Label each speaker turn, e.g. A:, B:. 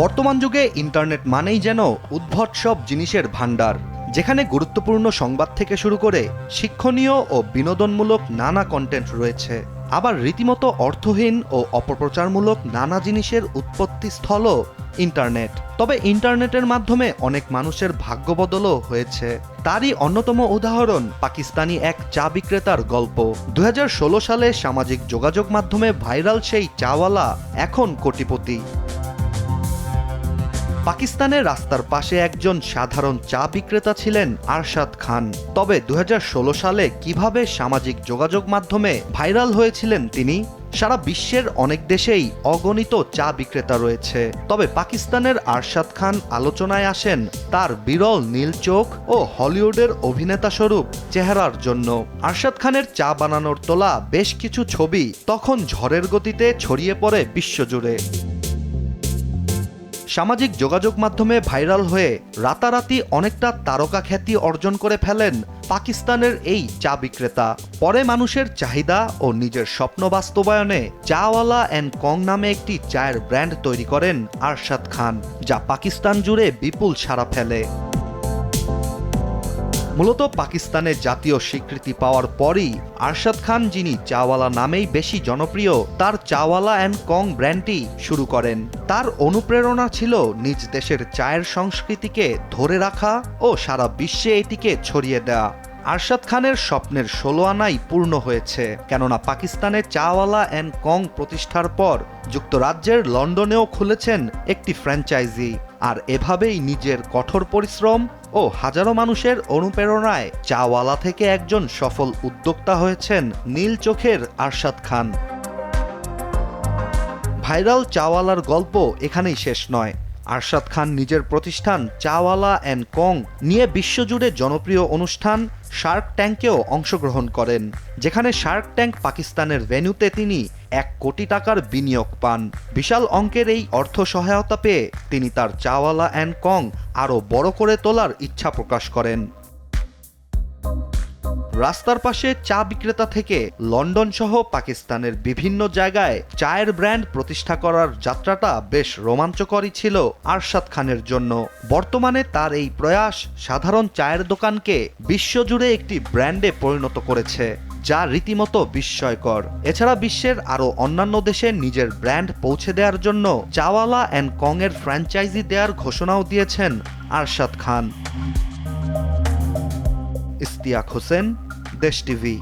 A: বর্তমান যুগে ইন্টারনেট মানেই যেন উদ্ভট সব জিনিসের ভাণ্ডার, যেখানে গুরুত্বপূর্ণ সংবাদ থেকে শুরু করে শিক্ষণীয় ও বিনোদনমূলক নানা কন্টেন্ট রয়েছে। আবার রীতিমতো অর্থহীন ও অপপ্রচারমূলক নানা জিনিসের উৎপত্তি স্থলও ইন্টারনেট। তবে ইন্টারনেটের মাধ্যমে অনেক মানুষের ভাগ্য বদলও হয়েছে। তারই অন্যতম উদাহরণ পাকিস্তানি এক চা বিক্রেতার গল্প। দু হাজার ষোলো সালে সামাজিক যোগাযোগ মাধ্যমে ভাইরাল সেই চাওয়ালা এখন কোটিপতি। পাকিস্তানের রাস্তার পাশে একজন সাধারণ চা বিক্রেতা ছিলেন আরশাদ খান। তবে দু হাজার ষোলো সালে কীভাবে সামাজিক যোগাযোগ মাধ্যমে ভাইরাল হয়েছিলেন তিনি? সারা বিশ্বের অনেক দেশেই অগণিত চা বিক্রেতা রয়েছে। তবে পাকিস্তানের আরশাদ খান আলোচনায় আসেন তার বিরল নীল চোখ ও হলিউডের অভিনেতা স্বরূপ চেহারার জন্য। আরশাদ খানের চা বানানোর তোলা বেশ কিছু ছবি তখন ঝড়ের গতিতে ছড়িয়ে পড়ে বিশ্বজুড়ে। সামাজিক যোগাযোগ মাধ্যমে ভাইরাল হয়ে রাতারাতি অনেকটা তারকা খ্যাতি অর্জন করে ফেলেন পাকিস্তানের এই চা বিক্রেতা। পরে মানুষের চাহিদা ও নিজের স্বপ্ন বাস্তবায়নে চাওয়ালা অ্যান্ড কং নামে একটি চায়ের ব্র্যান্ড তৈরি করেন আরশাদ খান, যা পাকিস্তান জুড়ে বিপুল সাড়া ফেলে। মূলত পাকিস্তানের জাতীয় স্বীকৃতি পাওয়ার পরই আরশাদ খান, যিনি চাওয়ালা নামেই বেশি জনপ্রিয়, তার চাওয়ালা অ্যান্ড কং ব্র্যান্ডটি শুরু করেন। তার অনুপ্রেরণা ছিল নিজ দেশের চায়ের সংস্কৃতিকে ধরে রাখা ও সারা বিশ্বে এটিকে ছড়িয়ে দেওয়া আরশাদ খানের স্বপ্নের ষোলো আনাই পূর্ণ হয়েছে, কেননা পাকিস্তানের চাওয়ালা অ্যান্ড কং প্রতিষ্ঠার পর যুক্তরাজ্যের লন্ডনেও খুলেছেন একটি ফ্র্যাঞ্চাইজি। আর এভাবেই নিজের কঠোর পরিশ্রম ও হাজারো মানুষের অনুপ্রেরণায় চাওয়ালা থেকে একজন সফল উদ্যোক্তা হয়েছেন নীল চোখের আরশাদ খান। ভাইরাল চাওয়ালার গল্প এখানেই শেষ নয়। আরশাদ খান নিজের প্রতিষ্ঠান চাওয়ালা অ্যান্ড কং নিয়ে বিশ্বজুড়ে জনপ্রিয় অনুষ্ঠান শার্ক ট্যাঙ্কেও অংশগ্রহণ করেন, যেখানে শার্ক ট্যাঙ্ক পাকিস্তানের ভেন্যুতে তিনি এক কোটি টাকার বিনিয়োগ পান। বিশাল অঙ্কের এই অর্থ সহায়তা পেয়ে তিনি তার চাওয়ালা অ্যান্ড কং আরও বড় করে তোলার ইচ্ছা প্রকাশ করেন। রাস্তার পাশে চা বিক্রেতা থেকে লন্ডন সহ পাকিস্তানের বিভিন্ন জায়গায় চায়ের ব্র্যান্ড প্রতিষ্ঠা করার যাত্রাটা বেশ রোমাঞ্চকরই ছিল আরশাদ খানের জন্য। বর্তমানে তার এই প্রয়াস সাধারণ চায়ের দোকানকে বিশ্বজুড়ে একটি ব্র্যান্ডে পরিণত করেছে, যা রীতিমতো বিস্ময়কর। এছাড়া বিশ্বের আরও অন্যান্য দেশে নিজের ব্র্যান্ড পৌঁছে দেওয়ার জন্য চাওয়ালা অ্যান্ড কং এর ফ্র্যাঞ্চাইজি দেওয়ার ঘোষণাও দিয়েছেন আরশাদ খান। ইস্তিয়াক হোসেন দেশ টিভি